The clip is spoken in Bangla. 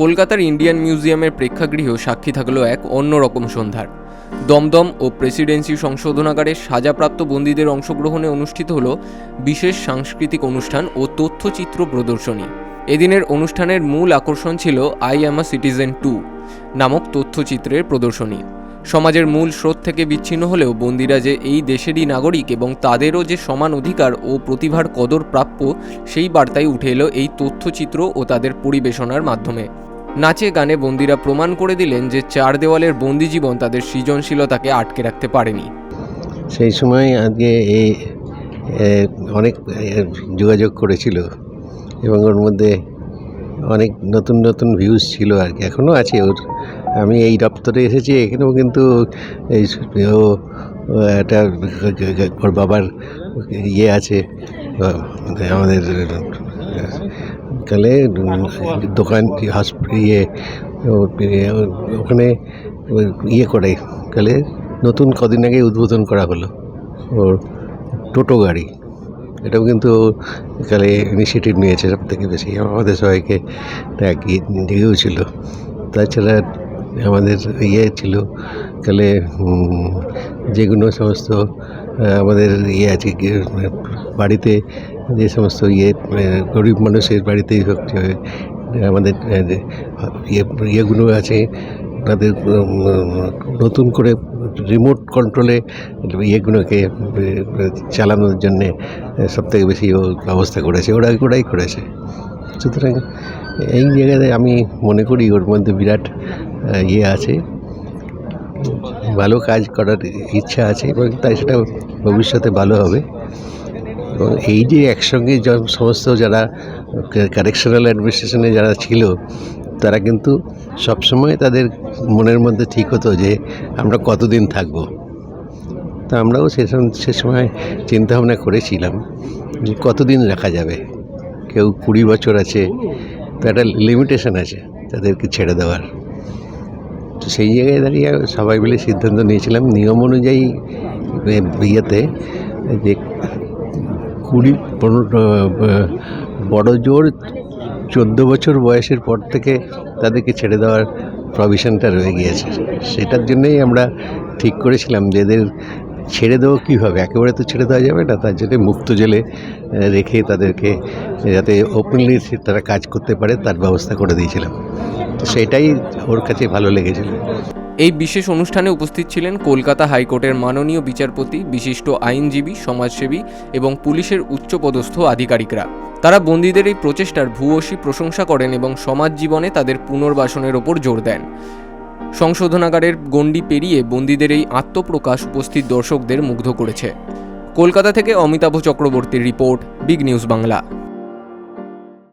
কলকাতার ইন্ডিয়ান মিউজিয়ামের প্রেক্ষাগৃহ সাক্ষী থাকল এক অন্যরকম সন্ধ্যার। দমদম ও প্রেসিডেন্সি সংশোধনাগারে সাজাপ্রাপ্ত বন্দীদের অংশগ্রহণে অনুষ্ঠিত হল বিশেষ সাংস্কৃতিক অনুষ্ঠান ও তথ্যচিত্র প্রদর্শনী। এদিনের অনুষ্ঠানের মূল আকর্ষণ ছিল I am a citizen too নামক তথ্যচিত্রের প্রদর্শনী। সমাজের মূল স্রোত থেকে বিচ্ছিন্ন হলেও বন্দিরা যে এই দেশেরই নাগরিক এবং তাদেরও যে সমান অধিকার ও প্রতিভার কদর প্রাপ্য, সেই বার্তায় উঠে এলো এই তথ্যচিত্র ও তাদের পরিবেশনার মাধ্যমে। নাচে গানে বন্দিরা প্রমাণ করে দিলেন যে চার দেওয়ালের বন্দি জীবন তাদের সৃজনশীলতাকে আটকে রাখতে পারেনি। সেই সময় আজকে এই অনেক যোগাযোগ করেছিল এবং ওর মধ্যে অনেক নতুন নতুন ভিউজ ছিল আর কি। এখনও আছে ওর। আমি এই দপ্তরে এসেছি, এখানেও কিন্তু এই একটা ওর বাবার ইয়ে আছে আমাদের কালে দোকান ইয়ে ও- ওখানে ইয়ে করে কালে নতুন কদিন আগে উদ্বোধন করা হলো, ওর টোটো গাড়ি, এটাও কিন্তু কালে ইনিশিয়েটিভ নিয়েছে সব থেকে বেশি, আমাদের সবাইকে এগিয়ে দিয়েওছিল তাছাড়া আমাদের ইয়ে ছিল, তাহলে যেগুলো সমস্ত আমাদের ইয়ে আছে বাড়িতে যে সমস্ত ইয়ে গরিব মানুষের বাড়িতেই আমাদের ইয়ে ইয়েগুলো আছে, তাদের নতুন করে রিমোট কন্ট্রোলে ইয়েগুলোকে চালানোর জন্যে সব থেকে বেশি ব্যবস্থা করেছে, ওরা, ওরাই করেছে। সুতরাং এই জায়গাতে আমি মনে করি ওর মধ্যে বিরাট ইয়ে আছে। ভালো কাজ করার ইচ্ছা আছে এবং তাই সেটা ভবিষ্যতে ভালো হবে। এবং এই যে একসঙ্গে সমস্ত যারা কারেকশনাল অ্যাডমিনিস্ট্রেশনে যারা ছিল, তারা কিন্তু সবসময় তাদের মনের মধ্যে ঠিক হতো যে আমরা কতদিন থাকব। তা আমরাও সে সময় চিন্তাভাবনা করেছিলাম যে কতদিন রাখা যাবে। কেউ কুড়ি বছর আছে, তো একটা লিমিটেশন আছে তাদেরকে ছেড়ে দেওয়ার। তো সেই জায়গায় দাঁড়িয়ে সবাই মিলে সিদ্ধান্ত নিয়েছিলাম, নিয়ম অনুযায়ী ইয়েতে যে কুড়ি, পনেরো বড় জোর চোদ্দ বছর বয়সের পর থেকে তাদেরকে ছেড়ে দেওয়ার প্রভিশনটা রয়ে গিয়েছে। সেটার জন্যই আমরা ঠিক করেছিলাম যে এদের ছেড়ে দেবো কীভাবে? একেবারে তো ছেড়ে দেওয়া যাবে না। তার জন্য মুক্ত জেলে রেখে তাদেরকে, যাতে ওপেনলি তারা কাজ করতে পারে, তার ব্যবস্থা করে দিয়েছিলাম। সেটাই ওর কাছে ভালো লেগেছিল। এই বিশেষ অনুষ্ঠানে উপস্থিত ছিলেন কলকাতা হাইকোর্টের মাননীয় বিচারপতি, বিশিষ্ট আইনজীবী, সমাজসেবী এবং পুলিশের উচ্চপদস্থ আধিকারিকরা। তারা বন্দীদের এই প্রচেষ্টার ভূয়সী প্রশংসা করেন এবং সমাজ জীবনে তাদের পুনর্বাসনের ওপর জোর দেন। সংশোধনাগারের গণ্ডি পেরিয়ে বন্দীদের এই আত্মপ্রকাশ উপস্থিত দর্শকদের মুগ্ধ করেছে। কলকাতা থেকে অমিতাভ চক্রবর্তীর রিপোর্ট, বিগ নিউজ বাংলা।